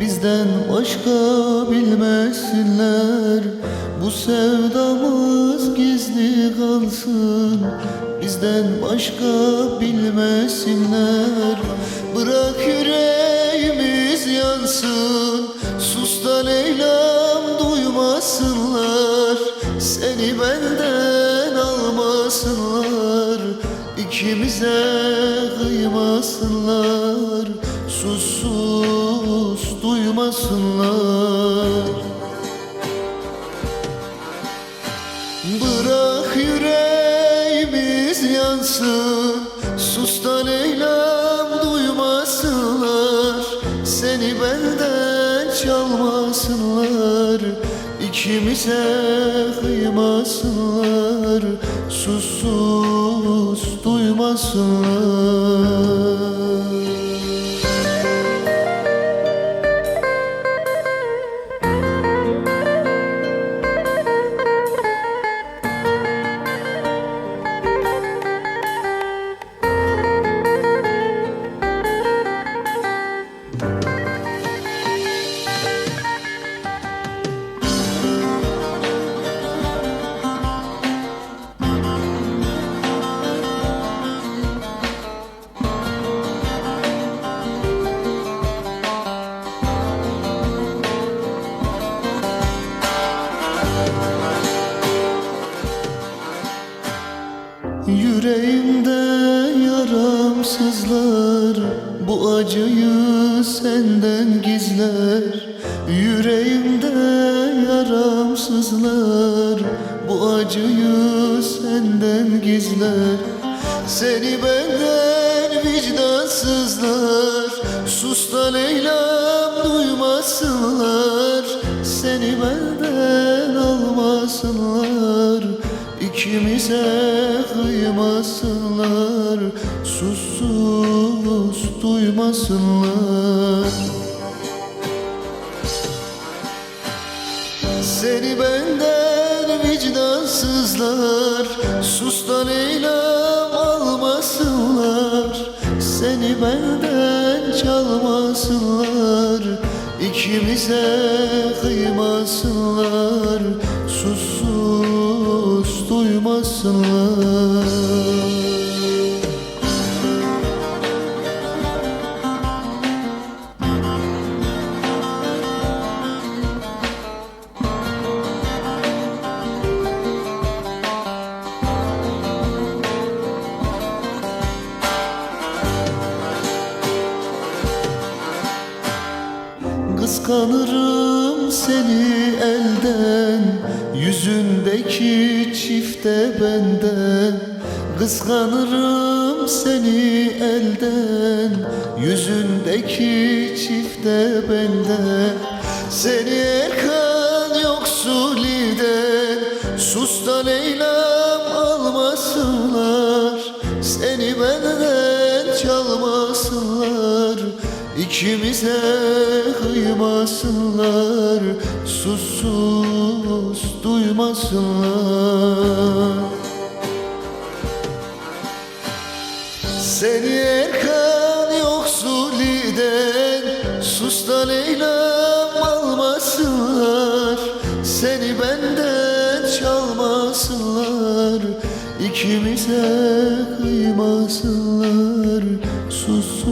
bizden başka bilmesinler Bu sevdamız gizli kalsın Bizden başka bilmesinler Bırak yüreğimiz yansın Sus da Leyla'm duymasınlar. Seni benden almasınlar İkimize kıymasınlar Sus duymasınlar. Bırak yüreğimiz yansın Sus da Leyla'm duymasınlar. Seni benden çalmasınlar İkimize kıymasınlar. Sus duymasınlar yaramsızlar Bu acıyı senden gizler. Yüreğimde yaramsızlar Bu acıyı senden gizler. Seni benden vicdansızlar Sus da Leyla'm duymasınlar Seni benden almasınlar İkimize kıymasınlar Sus duymasınlar. Seni benden vicdansızlar Sus da Leyla'm almasınlar. Seni benden çalmasınlar İkimize kıymasınlar. Sus duymasınlar Kıskanırım seni elden Yüzündeki çifte benden. Kıskanırım seni elden Yüzündeki çifte benden. Seni Erkan yoksuliden Sus da Leyla'm almasınlar. Seni benden İkimize kıymasınlar Sus duymasınlar. Seni Erkan yoksuliden Sus da Leyla'm almasınlar. Seni benden çalmasınlar İkimize kıymasınlar. Sus